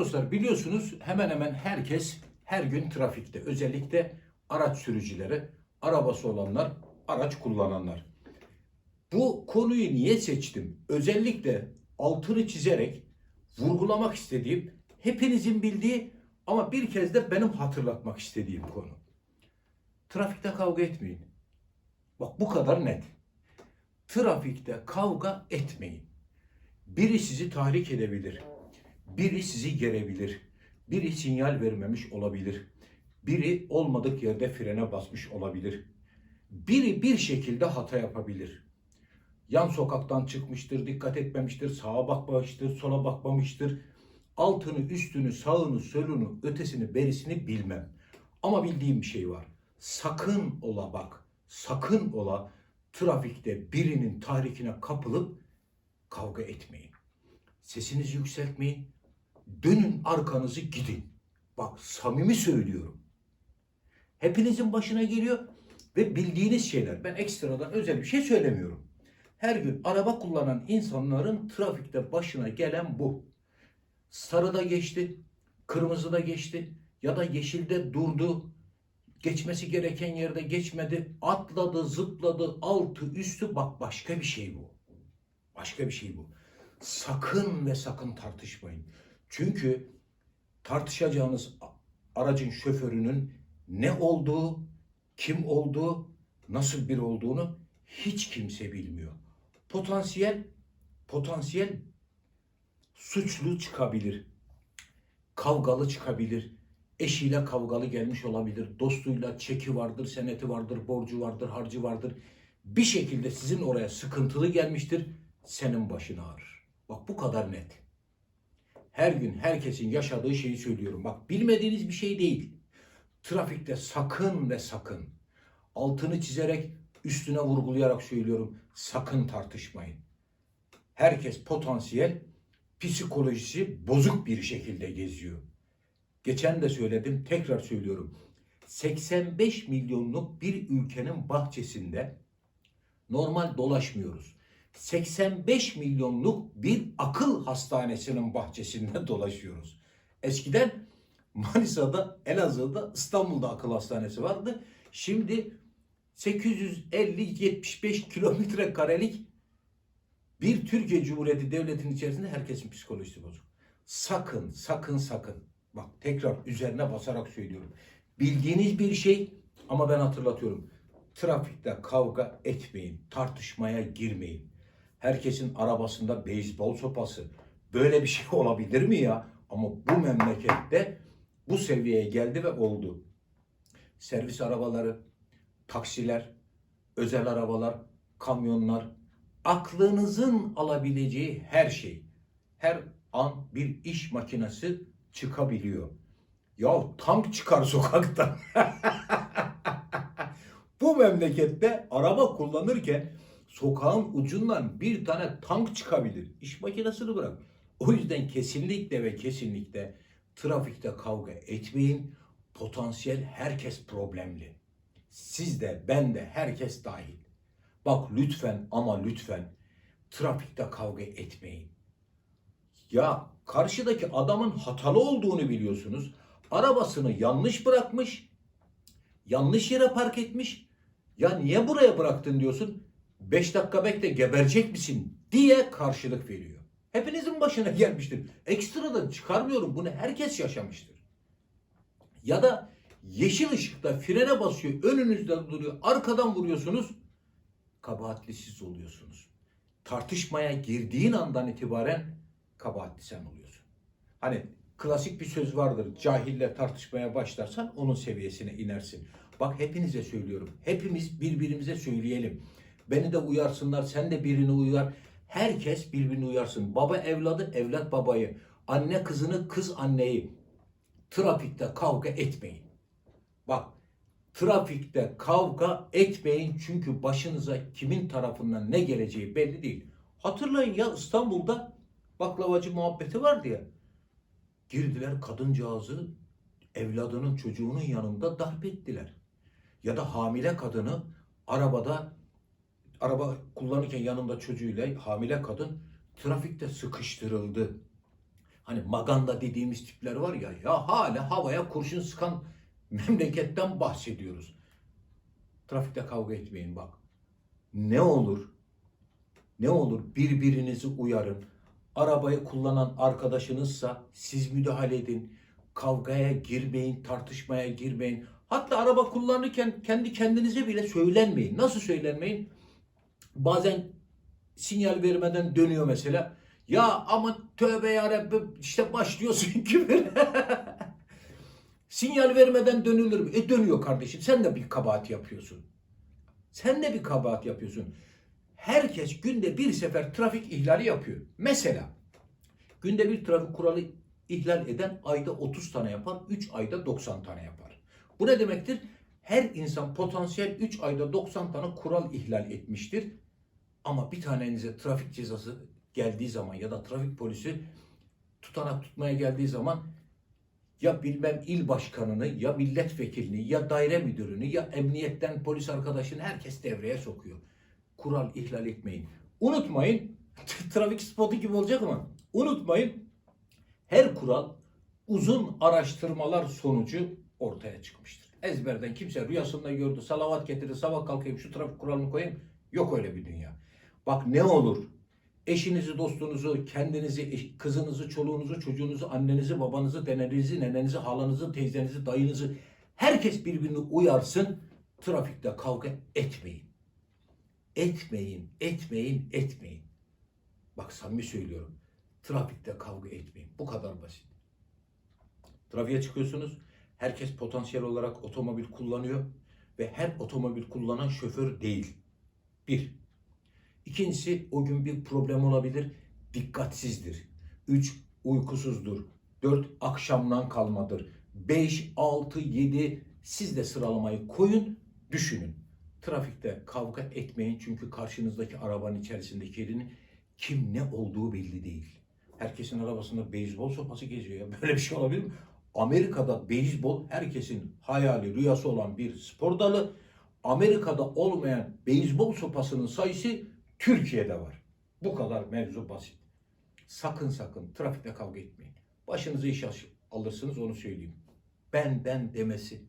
Dostlar biliyorsunuz hemen hemen herkes her gün trafikte. Özellikle araç sürücüleri, arabası olanlar, araç kullananlar. Bu konuyu niye seçtim? Özellikle altını çizerek vurgulamak istediğim, hepinizin bildiği ama bir kez de benim hatırlatmak istediğim konu. Trafikte kavga etmeyin. Bak bu kadar net. Trafikte kavga etmeyin. Biri sizi tahrik edebilir. Biri sizi gerebilir. Biri sinyal vermemiş olabilir. Biri olmadık yerde frene basmış olabilir. Biri bir şekilde hata yapabilir. Yan sokaktan çıkmıştır, dikkat etmemiştir, sağa bakmamıştır, sola bakmamıştır. Altını, üstünü, sağını, solunu, ötesini, berisini bilmem. Ama bildiğim bir şey var. Sakın ola bak, sakın ola trafikte birinin tahrikine kapılıp kavga etmeyin. Sesinizi yükseltmeyin. Dönün arkanızı gidin. Bak samimi söylüyorum. Hepinizin başına geliyor ve bildiğiniz şeyler. Ben ekstradan özel bir şey söylemiyorum. Her gün araba kullanan insanların trafikte başına gelen bu. Sarıda geçti, kırmızıda geçti ya da yeşilde durdu. Geçmesi gereken yerde geçmedi. Atladı, zıpladı, altı, üstü bak başka bir şey bu. Başka bir şey bu. Sakın ve sakın tartışmayın. Çünkü tartışacağınız aracın şoförünün ne olduğu, kim olduğu, nasıl bir olduğunu hiç kimse bilmiyor. Potansiyel potansiyel suçlu çıkabilir. Kavgalı çıkabilir. Eşiyle kavgalı gelmiş olabilir. Dostuyla çeki vardır, seneti vardır, borcu vardır, harcı vardır. Bir şekilde sizin oraya sıkıntılı gelmiştir. Senin başın ağrır. Bak bu kadar net. Her gün herkesin yaşadığı şeyi söylüyorum. Bak bilmediğiniz bir şey değil. Trafikte sakın ve sakın altını çizerek üstüne vurgulayarak söylüyorum. Sakın tartışmayın. Herkes potansiyel psikolojisi bozuk bir şekilde geziyor. Geçen de söyledim, tekrar söylüyorum. 85 milyonluk bir ülkenin bahçesinde normal dolaşmıyoruz. 85 milyonluk bir akıl hastanesinin bahçesinde dolaşıyoruz. Eskiden Manisa'da, Elazığ'da, İstanbul'da akıl hastanesi vardı. Şimdi 850-75 kilometre karelik bir Türkiye Cumhuriyeti Devleti'nin içerisinde herkesin psikolojisi bozuk. Sakın, sakın, sakın. Bak tekrar üzerine basarak söylüyorum. Bildiğiniz bir şey ama ben hatırlatıyorum. Trafikte kavga etmeyin, tartışmaya girmeyin. Herkesin arabasında beyzbol sopası. Böyle bir şey olabilir mi ya? Ama bu memlekette bu seviyeye geldi ve oldu. Servis arabaları, taksiler, özel arabalar, kamyonlar, aklınızın alabileceği her şey. Her an bir iş makinesi çıkabiliyor. Ya tank çıkar sokaktan. Bu memlekette araba kullanırken sokağın ucundan bir tane tank çıkabilir. İş makinesini bırak. O yüzden kesinlikle ve kesinlikle trafikte kavga etmeyin. Potansiyel herkes problemli. Siz de ben de herkes dahil. Bak lütfen ama lütfen trafikte kavga etmeyin. Ya karşıdaki adamın hatalı olduğunu biliyorsunuz. Arabasını yanlış bırakmış. Yanlış yere park etmiş. Ya niye buraya bıraktın diyorsun. 5 dakika bekle geberecek misin diye karşılık veriyor. Hepinizin başına gelmiştir. Ekstradan çıkarmıyorum bunu herkes yaşamıştır. Ya da yeşil ışıkta frene basıyor, önünüzde duruyor, arkadan vuruyorsunuz. Kabahatli siz oluyorsunuz. Tartışmaya girdiğin andan itibaren kabahatli sen oluyorsun. Hani klasik bir söz vardır. Cahille tartışmaya başlarsan onun seviyesine inersin. Bak hepinize söylüyorum. Hepimiz birbirimize söyleyelim. Beni de uyarsınlar, sen de birini uyar. Herkes birbirini uyarsın. Baba evladı, evlat babayı. Anne kızını, kız anneyi. Trafikte kavga etmeyin. Bak trafikte kavga etmeyin çünkü başınıza kimin tarafından ne geleceği belli değil. Hatırlayın ya İstanbul'da baklavacı muhabbeti vardı ya. Girdiler kadıncağızı evladının çocuğunun yanında darp ettiler. Ya da hamile kadını arabada araba kullanırken yanında çocuğuyla hamile kadın trafikte sıkıştırıldı. Hani maganda dediğimiz tipler var ya ya hala havaya kurşun sıkan memleketten bahsediyoruz. Trafikte kavga etmeyin bak. Ne olur ne olur birbirinizi uyarın. Arabayı kullanan arkadaşınızsa siz müdahale edin. Kavgaya girmeyin, tartışmaya girmeyin. Hatta araba kullanırken kendi kendinize bile söylenmeyin. Nasıl söylenmeyin? Bazen sinyal vermeden dönüyor mesela. Ya ama tövbe yarabbim işte başlıyorsun gibi. sinyal vermeden dönülür mü? E dönüyor kardeşim. Sen de bir kabahat yapıyorsun. Sen de bir kabahat yapıyorsun. Herkes günde bir sefer trafik ihlali yapıyor. Mesela günde bir trafik kuralı ihlal eden ayda 30 tane yapar, 3 ayda 90 tane yapar. Bu ne demektir? Her insan potansiyel 3 ayda 90 tane kural ihlal etmiştir. Ama bir tanenize trafik cezası geldiği zaman ya da trafik polisi tutanak tutmaya geldiği zaman ya bilmem il başkanını ya milletvekilini ya daire müdürünü ya emniyetten polis arkadaşını herkes devreye sokuyor. Kural ihlal etmeyin. Unutmayın trafik spotu gibi olacak ama unutmayın her kural uzun araştırmalar sonucu ortaya çıkmıştır. Ezberden kimse rüyasında gördü salavat getirdi sabah kalkayım şu trafik kuralını koyayım yok öyle bir dünya. Bak ne olur eşinizi, dostunuzu, kendinizi, kızınızı, çoluğunuzu, çocuğunuzu, annenizi, babanızı, denenizi, nenenizi, halanızı, teyzenizi, dayınızı herkes birbirini uyarsın. Trafikte kavga etmeyin. Etmeyin, etmeyin, etmeyin. Bak samimi söylüyorum. Trafikte kavga etmeyin. Bu kadar basit. Trafiğe çıkıyorsunuz. Herkes potansiyel olarak otomobil kullanıyor ve her otomobil kullanan şoför değil. Bir. İkincisi o gün bir problem olabilir. Dikkatsizdir. Üç, uykusuzdur. Dört, akşamdan kalmadır. Beş, altı, yedi, siz de sıralamayı koyun, düşünün. Trafikte kavga etmeyin çünkü karşınızdaki arabanın içerisindekinin kim ne olduğu belli değil. Herkesin arabasında beyzbol sopası geziyor ya. Böyle bir şey olabilir mi? Amerika'da beyzbol herkesin hayali, rüyası olan bir spor dalı. Amerika'da olmayan beyzbol sopasının sayısı Türkiye'de var. Bu kadar mevzu basit. Sakın sakın trafikte kavga etmeyin. Başınızı iş alırsınız onu söyleyeyim. Benden demesi